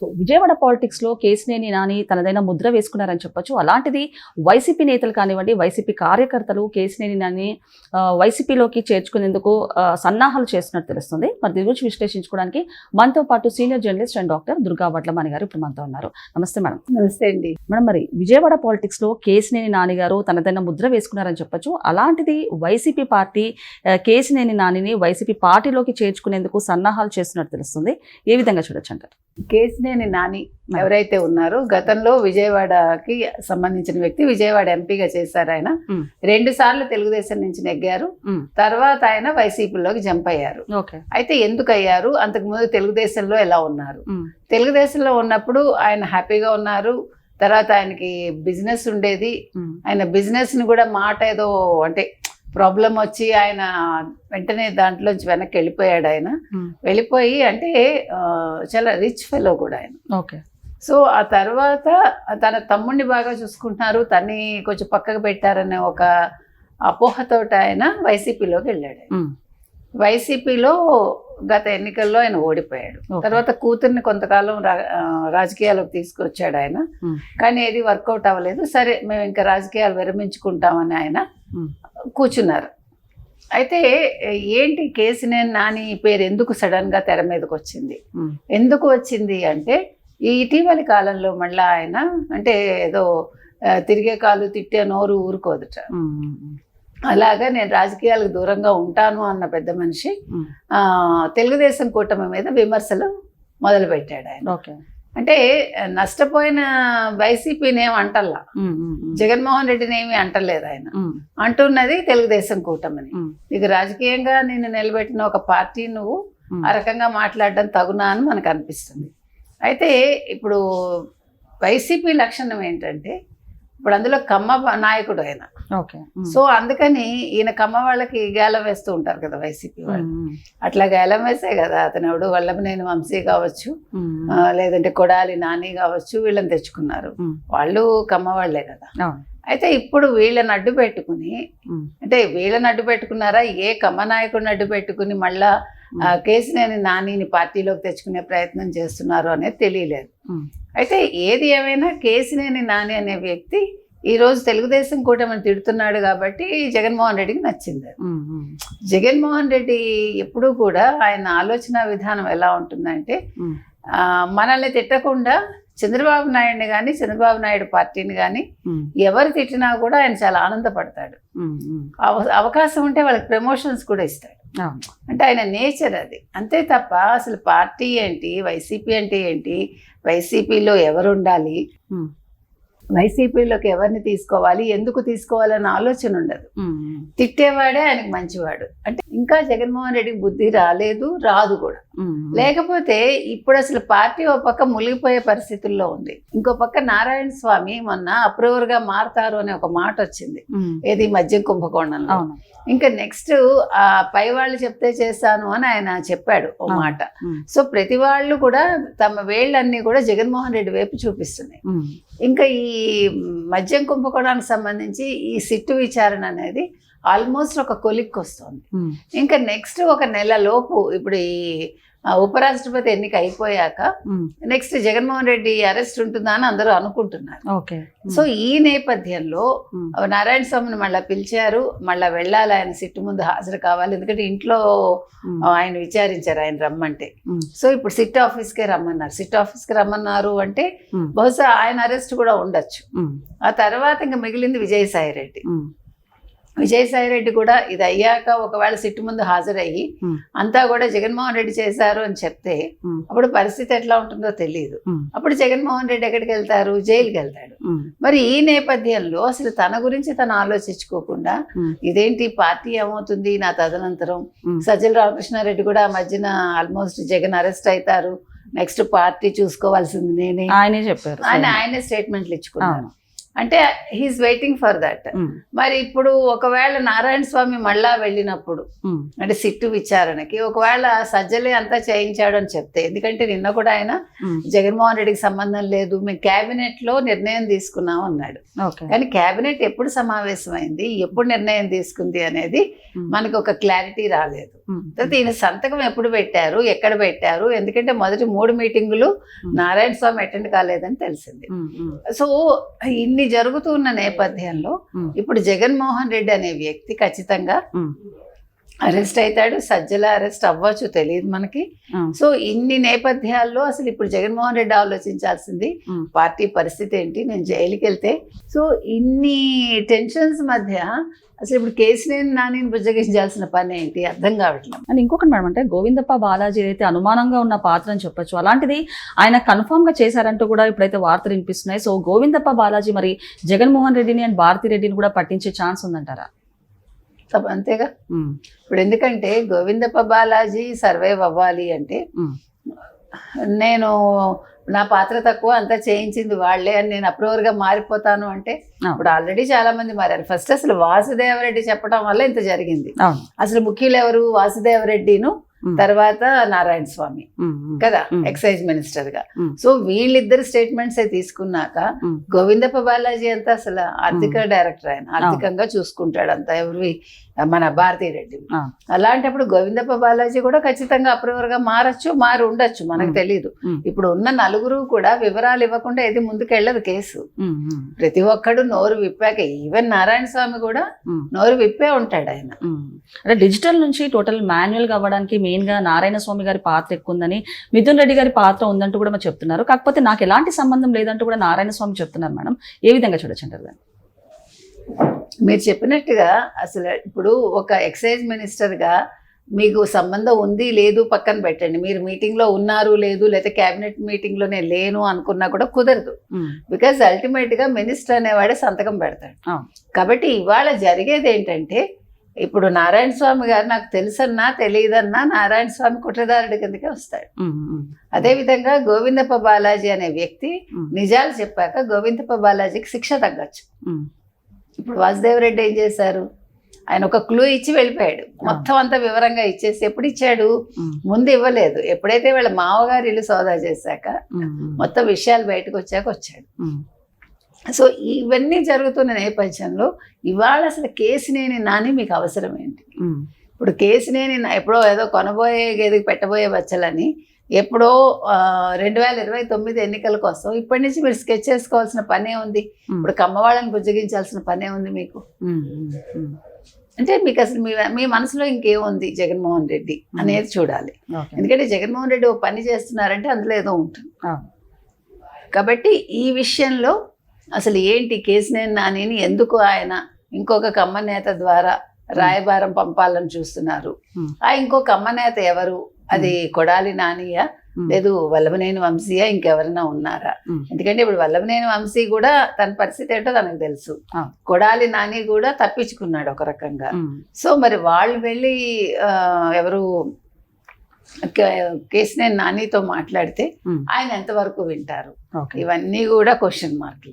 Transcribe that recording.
So Vijayawada పాలిటిక్స్లో కేసినేని నాని తనదైన ముద్ర వేసుకున్నారని చెప్పొచ్చు. అలాంటిది వైసీపీ నేతలు కానివ్వండి వైసీపీ కార్యకర్తలు కేసినేని నాని వైసీపీలోకి చేర్చుకునేందుకు సన్నాహాలు చేస్తున్నట్టు తెలుస్తుంది. మరి దీని గురించి విశ్లేషించుకోవడానికి మనతో పాటు senior journalist and doctor Durga Vadlamani గారు ఇప్పుడు మనతో ఉన్నారు. నమస్తే మేడం. నమస్తే అండి. మేడం మరి విజయవాడ పాలిటిక్స్లో కేసినేని నాని గారు తనదైన ముద్ర వేసుకున్నారని చెప్పొచ్చు. అలాంటిది వైసీపీ పార్టీ కేసినేని నానిని వైసీపీ పార్టీలోకి చేర్చుకునేందుకు సన్నాహాలు చేస్తున్నట్టు తెలుస్తుంది. ఏ విధంగా చూడొచ్చు అంటారు? కేసినేని నాని ఎవరైతే ఉన్నారో గతంలో విజయవాడకి సంబంధించిన వ్యక్తి విజయవాడ ఎంపీగా చేశారు ఆయన. రెండు సార్లు తెలుగుదేశం నుంచి నెగ్గారు. తర్వాత ఆయన వైసీపీలోకి జంప్ అయ్యారు. అయితే ఎందుకు అయ్యారు? అంతకు ముందు తెలుగుదేశంలో ఎలా ఉన్నారు? తెలుగుదేశంలో ఉన్నప్పుడు ఆయన హ్యాపీగా ఉన్నారు. తర్వాత ఆయనకి బిజినెస్ ఉండేది. ఆయన బిజినెస్ని కూడా మాట ఏదో అంటే ప్రాబ్లం వచ్చి ఆయన వెంటనే దాంట్లోంచి వెనక్కి వెళ్ళిపోయాడు ఆయన. వెళ్ళిపోయి అంటే చాలా రిచ్ ఫెలో కూడా ఆయన. ఓకే. సో ఆ తర్వాత తన తమ్ముడిని బాగా చూసుకుంటున్నారు. తన్ని కొంచెం పక్కకు పెట్టారనే ఒక అపోహతోటి ఆయన వైసీపీలోకి వెళ్ళాడు. వైసీపీలో గత ఎన్నికల్లో ఆయన ఓడిపోయాడు. తర్వాత కూతుర్ని కొంతకాలం రా- ఆ, రాజకీయాల్లోకి తీసుకొచ్చాడు ఆయన. కానీ ఏది వర్కౌట్ అవ్వలేదు. సరే మేము ఇంకా రాజకీయాలు విరమించుకుంటామని ఆయన కూర్చున్నారు. అయితే ఏంటి కేసినేని నాని పేరు ఎందుకు సడన్గా తెర మీదకి వచ్చింది? ఎందుకు వచ్చింది అంటే ఈ ఇటీవలి కాలంలో మళ్ళా ఆయన అంటే ఏదో తిరిగే కాలు తిట్టే నోరు ఊరుకోదుట. అలాగా నేను రాజకీయాలకు దూరంగా ఉంటాను అన్న పెద్ద మనిషి తెలుగుదేశం కూటమి మీద విమర్శలు మొదలు పెట్టాడు ఆయన. ఓకే. అంటే నష్టపోయిన వైసీపీని ఏం అంటల్లా జగన్మోహన్ రెడ్డిని ఏమి అంటలేదు ఆయన. అంటున్నది తెలుగుదేశం కూటమిని. ఇక రాజకీయంగా నేను నిలబెట్టిన ఒక పార్టీ నువ్వు ఆ రకంగా మాట్లాడడం తగునా అని మనకు అనిపిస్తుంది అయితే ఇప్పుడు వైసీపీ లక్షణం ఏంటంటే ఇప్పుడు అందులో కమ్మ నాయకుడు ఆయన. ఓకే. సో అందుకని ఈయన కమ్మ వాళ్ళకి గేలం వేస్తూ ఉంటారు కదా వైసీపీ వాళ్ళు. అట్లా గేలం వేసే కదా అతను ఎవడు వల్లభనేని వంశీ కావచ్చు లేదంటే కొడాలి నాని కావచ్చు వీళ్ళని తెచ్చుకున్నారు. వాళ్ళు కమ్మ వాళ్ళే కదా. అయితే ఇప్పుడు వీళ్ళని అడ్డు పెట్టుకుని అంటే వీళ్ళని అడ్డు పెట్టుకున్నారా? ఏ కమ్మ నాయకుడిని అడ్డు పెట్టుకుని మళ్ళా కేసినేని నానిని పార్టీలోకి తెచ్చుకునే ప్రయత్నం చేస్తున్నారు అనేది తెలియలేదు. అయితే ఏది ఏమైనా కేసినేని నాని అనే వ్యక్తి ఈ రోజు తెలుగుదేశం కూటమిని తిడుతున్నాడు కాబట్టి జగన్మోహన్ రెడ్డికి నచ్చింది. జగన్మోహన్ రెడ్డి ఎప్పుడూ కూడా ఆయన ఆలోచన విధానం ఎలా ఉంటుందంటే మనల్ని తిట్టకుండా చంద్రబాబు నాయుడిని కానీ చంద్రబాబు నాయుడు పార్టీని కానీ ఎవరు తిట్టినా కూడా ఆయన చాలా ఆనందపడతాడు. అవ- అవకాశం ఉంటే వాళ్ళకి ప్రమోషన్స్ కూడా ఇస్తాడు. అంటే ఆయన నేచర్ అది. అంతే తప్ప అసలు పార్టీ ఏంటి వైసీపీ అంటే ఏంటి వైసీపీలో ఎవరు ఉండాలి వైసీపీలోకి ఎవరిని తీసుకోవాలి ఎందుకు తీసుకోవాలన్న ఆలోచన ఉండదు. తిట్టేవాడే ఆయనకు మంచివాడు. అంటే ఇంకా జగన్మోహన్ రెడ్డికి బుద్ధి రాలేదు రాదు కూడా. లేకపోతే ఇప్పుడు అసలు పార్టీ ఒక పక్క మునిగిపోయే పరిస్థితుల్లో ఉంది. ఇంకో పక్క నారాయణ స్వామి మొన్న అప్రూవర్గా మారతారు అనే ఒక మాట వచ్చింది. ఏది మద్యం కుంభకోణంలో. ఇంకా నెక్స్ట్ ఆ పై వాళ్ళు చెప్తే చేశాను అని ఆయన చెప్పాడు ఓ. మాట. సో ప్రతి వాళ్ళు కూడా తమ వేళ్ళన్నీ కూడా జగన్మోహన్ రెడ్డి వైపు చూపిస్తున్నాయి. ఇంకా ఈ మద్యం కుంభకోణానికి సంబంధించి ఈ సిట్టు విచారణ అనేది ఆల్మోస్ట్ ఒక కొలిక్కి వస్తుంది. ఇంకా నెక్స్ట్ ఒక నెల లోపు ఇప్పుడు ఈ ఉపరాష్ట్రపతి ఎన్నిక అయిపోయాక నెక్స్ట్ జగన్మోహన్ రెడ్డి అరెస్ట్ ఉంటుందా అని అందరూ అనుకుంటున్నారు. ఓకే. సో ఈ నేపథ్యంలో నారాయణ స్వామిని మళ్ళీ పిలిచారు మళ్ళీ వెళ్ళాలి ఆయన సిట్టు ముందు హాజరు కావాలి. ఎందుకంటే ఇంట్లో ఆయన విచారించారు ఆయన రమ్మంటే. సో ఇప్పుడు సిట్ ఆఫీస్కే రమ్మన్నారు. సిట్ ఆఫీస్కి రమ్మన్నారు అంటే బహుశా ఆయన అరెస్ట్ కూడా ఉండొచ్చు. ఆ తర్వాత ఇంకా మిగిలింది విజయసాయి రెడ్డి. విజయసాయి రెడ్డి కూడా ఇది అయ్యాక ఒకవేళ సిట్టు ముందు హాజరయ్యి అంతా కూడా జగన్మోహన్ రెడ్డి చేశారు అని చెప్తే అప్పుడు పరిస్థితి ఎట్లా ఉంటుందో తెలియదు అప్పుడు జగన్మోహన్ రెడ్డి ఎక్కడికి వెళ్తారు? జైలుకి వెళ్తాడు. మరి ఈ నేపథ్యంలో అసలు తన గురించి తను ఆలోచించుకోకుండా ఇదేంటి పార్టీ ఏమవుతుంది? నా తదనంతరం సజ్జల రామకృష్ణారెడ్డి కూడా మధ్యన ఆల్మోస్ట్ జగన్ అరెస్ట్ అవుతారు. నెక్స్ట్ పార్టీ చూసుకోవాల్సింది నేనే. ఆయనే చెప్పారు. ఆయన ఆయనే స్టేట్మెంట్లు ఇచ్చుకున్నారు. అంటే హీస్ వెయిటింగ్ ఫర్ దట్ మరి ఇప్పుడు ఒకవేళ నారాయణ స్వామి మళ్ళా వెళ్ళినప్పుడు అంటే సిట్టు విచారణకి ఒకవేళ సజ్జలే అంతా చేయించాడు అని చెప్తే ఎందుకంటే నిన్న కూడా ఆయన జగన్మోహన్ రెడ్డికి సంబంధం లేదు మేము కేబినెట్లో నిర్ణయం తీసుకున్నాం అన్నాడు. కానీ కేబినెట్ ఎప్పుడు సమావేశమైంది ఎప్పుడు నిర్ణయం తీసుకుంది అనేది మనకు ఒక క్లారిటీ రాలేదు. తర్వాత ఈయన సంతకం ఎప్పుడు పెట్టారు ఎక్కడ పెట్టారు ఎందుకంటే మొదటి మూడు మీటింగులు నారాయణ స్వామి అటెండ్ కాలేదని తెలిసింది. సో ఇన్ని జరుగుతున్న నేపథ్యంలో ఇప్పుడు జగన్మోహన్ రెడ్డి అనే వ్యక్తి ఖచ్చితంగా అరెస్ట్ అవుతాడు సజ్జల అరెస్ట్ అవ్వచ్చు తెలియదు మనకి. సో ఇన్ని నేపథ్యాల్లో అసలు ఇప్పుడు జగన్మోహన్ రెడ్డి ఆలోచించాల్సింది. పార్టీ పరిస్థితి ఏంటి? నేను జైలుకి వెళ్తే సో ఇన్ని టెన్షన్స్ మధ్య అసలు ఇప్పుడు కేసులేని నానిని బుజ్జగించాల్సిన పని ఏంటి? అర్థం కావట్లేదు. అండ్ ఇంకొకటి మేడం అంటే గోవిందప్ప బాలాజీ అయితే అనుమానంగా ఉన్న పాత్ర అని చెప్పొచ్చు అలాంటిది ఆయన కన్ఫర్మ్గా చేశారంటూ కూడా ఇప్పుడైతే వార్తలు వినిపిస్తున్నాయి. సో గోవిందప్ప బాలాజీ మరి జగన్మోహన్ రెడ్డిని అండ్ భారతి రెడ్డిని కూడా పట్టించే ఛాన్స్ ఉందంటారా? అంతేగా? ఇప్పుడు ఎందుకంటే గోవిందప్ప బాలాజీ సర్వైవ్ అవ్వాలి అంటే నేను నా పాత్ర తక్కువ అంతా చేయించింది వాళ్ళే అని నేను అప్రూవర్గా మారిపోతాను అంటే. ఇప్పుడు ఆల్రెడీ చాలా మంది మారారు. ఫస్ట్ అసలు వాసుదేవరెడ్డి చెప్పడం వల్ల ఇంత జరిగింది. అసలు ముఖ్యులు ఎవరు? వాసుదేవరెడ్డిను తర్వాత నారాయణ స్వామి కదా. ఎక్సైజ్ మినిస్టర్గా. సో వీళ్ళిద్దరు స్టేట్మెంట్స్ తీసుకున్నాక. గోవిందప్ప బాలాజీ అంతా అసలు ఆర్థిక డైరెక్టర్ ఆయన ఆర్థికంగా చూసుకుంటాడు అంతా ఎవరి మన భారతీ రెడ్డి ఆ. అలాంటప్పుడు గోవిందప్ప బాలాజీ కూడా ఖచ్చితంగా అప్రూవర్గా మారచ్చు మారి ఉండొచ్చు మనకు. తెలియదు. ఇప్పుడు ఉన్న నలుగురు కూడా వివరాలు ఇవ్వకుండా ఏది ముందుకెళ్ళదు కేసు ప్రతి ఒక్కడు నోరు విప్పాక ఈవెన్ నారాయణ స్వామి కూడా. నోరు విప్పే ఉంటాడు ఆయన. అంటే డిజిటల్ నుంచి టోటల్ మాన్యువల్గా అవ్వడానికి మెయిన్గా నారాయణ స్వామి గారి పాత్ర ఎక్కువ ఉందని మిథున్ రెడ్డి గారి పాత్ర ఉందంటూ కూడా చెప్తున్నారు కాకపోతే నాకు ఎలాంటి సంబంధం లేదంటూ కూడా నారాయణ స్వామి చెప్తున్నారు మేడం ఏ విధంగా చూడొచ్చు అంటారు దాన్ని? మీరు చెప్పినట్టుగా అసలు ఇప్పుడు ఒక ఎక్సైజ్ మినిస్టర్గా మీకు సంబంధం ఉంది లేదు పక్కన పెట్టండి. మీరు మీటింగ్లో ఉన్నారు లేదు లేకపోతే క్యాబినెట్ మీటింగ్లో నేను లేను అనుకున్నా కూడా కుదరదు. బికాజ్ అల్టిమేట్గా మినిస్టర్ అనేవాడే సంతకం పెడతాడు. కాబట్టి ఇవాళ జరిగేది ఏంటంటే ఇప్పుడు నారాయణ స్వామి గారు నాకు తెలుసన్నా తెలియదన్నా నారాయణ స్వామి కుట్రదారుడి కిందకే వస్తాడు. అదేవిధంగా గోవిందప్ప బాలాజీ అనే వ్యక్తి నిజాలు చెప్పాక గోవిందప్ప బాలాజీకి శిక్ష తగ్గచ్చు. ఇప్పుడు వాసుదేవరెడ్డి ఏం చేశారు? ఆయన ఒక క్లూ ఇచ్చి వెళ్ళిపోయాడు. మొత్తం అంతా వివరంగా ఇచ్చేసి ఎప్పుడు ఇచ్చాడు? ముందు ఇవ్వలేదు. ఎప్పుడైతే వీళ్ళ మావగారు ఇల్లు సోదా చేశాక మొత్తం విషయాలు బయటకు వచ్చాక వచ్చాడు. సో ఇవన్నీ జరుగుతున్న నేపథ్యంలో ఇవాళ అసలు కేసునేని నాని మీకు అవసరం ఏంటి ఇప్పుడు కేసునేని నా- ఎప్పుడో ఏదో కొనబోయే గేదెకి పెట్టబోయే బచ్చలని ఎప్పుడో రెండు వేల ఇరవై తొమ్మిది ఎన్నికల కోసం ఇప్పటి నుంచి మీరు స్కెచ్ చేసుకోవాల్సిన పనే ఉంది. ఇప్పుడు కమ్మవాళ్ళని బుజ్జగించాల్సిన పనే ఉంది మీకు. అంటే మీకు అసలు మీ మీ మనసులో ఇంకేముంది జగన్మోహన్ రెడ్డి అనేది చూడాలి. ఎందుకంటే జగన్మోహన్ రెడ్డి ఓ పని చేస్తున్నారంటే అందులో ఏదో ఉంటుంది. కాబట్టి ఈ విషయంలో అసలు ఏంటి కేసినేని నానిని ఎందుకు ఆయన ఇంకొక కమ్మ నేత ద్వారా రాయబారం పంపాలని చూస్తున్నారు. ఆ ఇంకో కమ్మ నేత ఎవరు? అది కొడాలి నానియా? లేదు వల్లభనేని వంశీయా? ఇంకెవరైనా ఉన్నారా? ఎందుకంటే ఇప్పుడు వల్లభనేని వంశీ కూడా తన పరిస్థితి ఏంటో తనకు తెలుసు. కొడాలి నాని కూడా తప్పించుకున్నాడు ఒక రకంగా. సో మరి వాళ్ళు వెళ్ళి ఎవరు కేసినేని నానితో మాట్లాడితే ఆయన ఎంతవరకు వింటారు? ఇవన్నీ కూడా క్వశ్చన్ మార్కులు